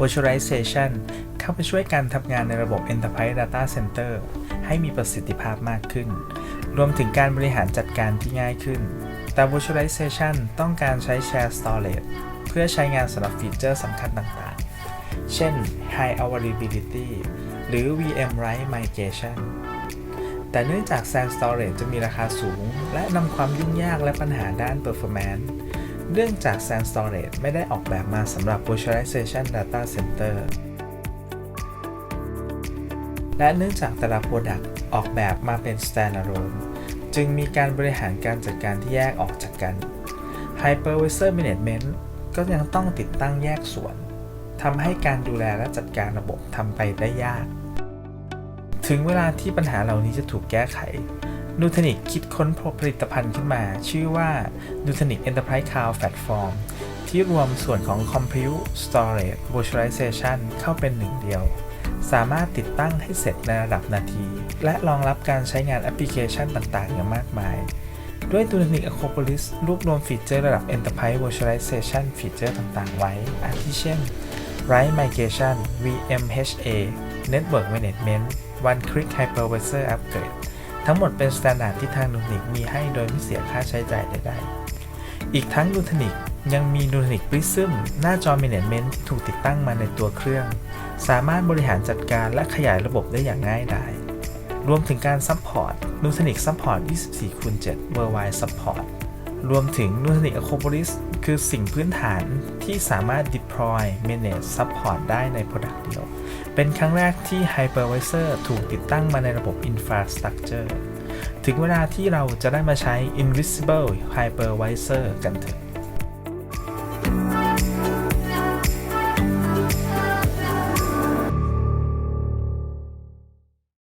Virtualization เข้าไปช่วยการทำงานในระบบ Enterprise Data Center ให้มีประสิทธิภาพมากขึ้น รวมถึงการบริหารจัดการที่ง่ายขึ้น แต่ Virtualization ต้องการใช้ Share Storage เพื่อใช้งานสำหรับฟีเจอร์สำคัญต่างๆ เช่น High Availability หรือ VM Write Migration แต่เนื่องจาก SAN Storage จะมีราคาสูง และนำความยุ่งยากและปัญหาด้าน Performance เนื่องจาก SAN Storage ไม่ได้ออกแบบมาสำหรับ Virtualization Data Center และเนื่องจากแต่ละ Product ออกแบบมาเป็น Standalone จึงมีการบริหารการจัดการที่แยกออกจากกัน Hypervisor Management ก็ยังต้องติดตั้งแยกส่วนทำให้การดูแลและจัดการระบบทำไปได้ยาก ถึงเวลาที่ปัญหาเหล่านี้จะถูกแก้ไข นูทนิกคิดค้นผลิตภัณฑ์ขึ้นมา ชื่อว่า n u t a n i c Enterprise Cloud Platform ที่รวมส่วนของ Compute Storage Virtualization เข้าเป็นหนึ่งเดียว สามารถติดตั้งให้เสร็จในระดับนาที และรองรับการใช้งานแอปพลิเคชันต่างๆ อย่างมากมาย ด้วย n u t a n i c Acropolis รวบรวมฟีเจอร์ระดับ Enterprise Virtualization ฟีเจอร์ต่างๆ ไว้ อาทิเช่น Write Migration VMHA Network Management One Click Hypervisor Upgrade ทั้งหมดเป็นสแตนดาร์ดที่ทางนูทนิกมีให้โดยไม่เสียค่าใช้จ่ายใดๆ อีกทั้งนูทนิกยังมีนูทนิกปริซึมหน้าจอ Management ที่ถูกติดตั้งมาในตัวเครื่อง สามารถบริหารจัดการและขยายระบบได้อย่างง่ายดาย รวมถึงการซัพพอร์ตนูทนิกซัพพอร์ต 24คูณ7 Worldwide Support รวมถึงนูสนิก Acropolis คือสิ่งพื้นฐานที่สามารถ deploy manage support ได้ใน product เดียว เป็นครั้งแรกที่ hypervisor ถูกติดตั้งมาในระบบ infrastructure ถึงเวลาที่เราจะได้มาใช้ invisible hypervisor กันเถอะ